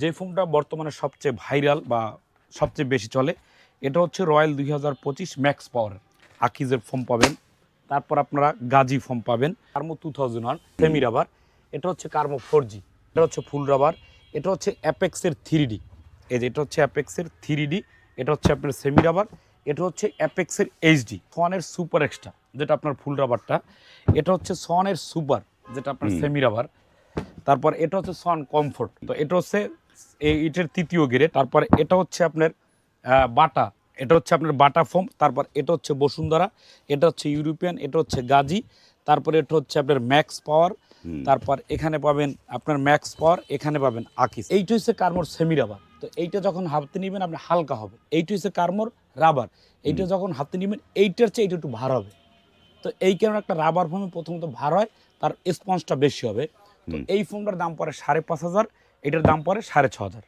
যে ফোনটা বর্তমানে সবচেয়ে ভাইরাল বা সবচেয়ে বেশি চলে এটা হচ্ছে রয়্যাল দুই হাজার পঁচিশ ম্যাক্স পাওয়ার আকিজের ফোন পাবেন তারপর আপনারা গাজি ফোন পাবেন কার্মো two thousand one semi rubber এটা হচ্ছে কার্মো ফোর জি এটা হচ্ছে ফুল রাবার এটা হচ্ছে অ্যাপেক্সের থ্রি ডি এই যে এটা হচ্ছে অ্যাপেক্সের থ্রি ডি এটা হচ্ছে আপনার সেমি রাবার এটা হচ্ছে অ্যাপেক্সের এইচডি সোয়ানের সুপার এক্সট্রা যেটা আপনার ফুল রাবারটা এটা হচ্ছে সোয়ানের সুপার যেটা আপনার সেমি রাবার তারপর এটা হচ্ছে সন কমফোর্ট তো এটা হচ্ছে ইটের তৃতীয় গিরে তারপর এটা হচ্ছে আপনার বাটা। এটা হচ্ছে আপনার বাটা ফোম। তারপর এটা হচ্ছে বসুন্ধরা। এটা হচ্ছে ইউরোপিয়ান। এটা হচ্ছে গাজি। তারপর এটা হচ্ছে আপনার ম্যাক্স পাওয়ার। তারপর এখানে পাবেন আপনার ম্যাক্স পাওয়ার এখানে পাবেন আকিস। এইটা হচ্ছে কার্মোর সেমি রাবার তো এইটা যখন হাতে নেবেন আপনি হালকা হবে। এইটা হচ্ছে কার্মোর রাবার। এইটা যখন হাতে নেবেন এইটার চেয়ে এইটা একটু ভার হবে। তো এই কারণে একটা রাবার ফোমে প্রথমত ভার হয় তার স্পঞ্জটা বেশি হবে। তো এই ফোনটার দাম পড়ে সাড়ে পাঁচ হাজার। এটার দাম পড়ে সাড়ে ছ হাজার।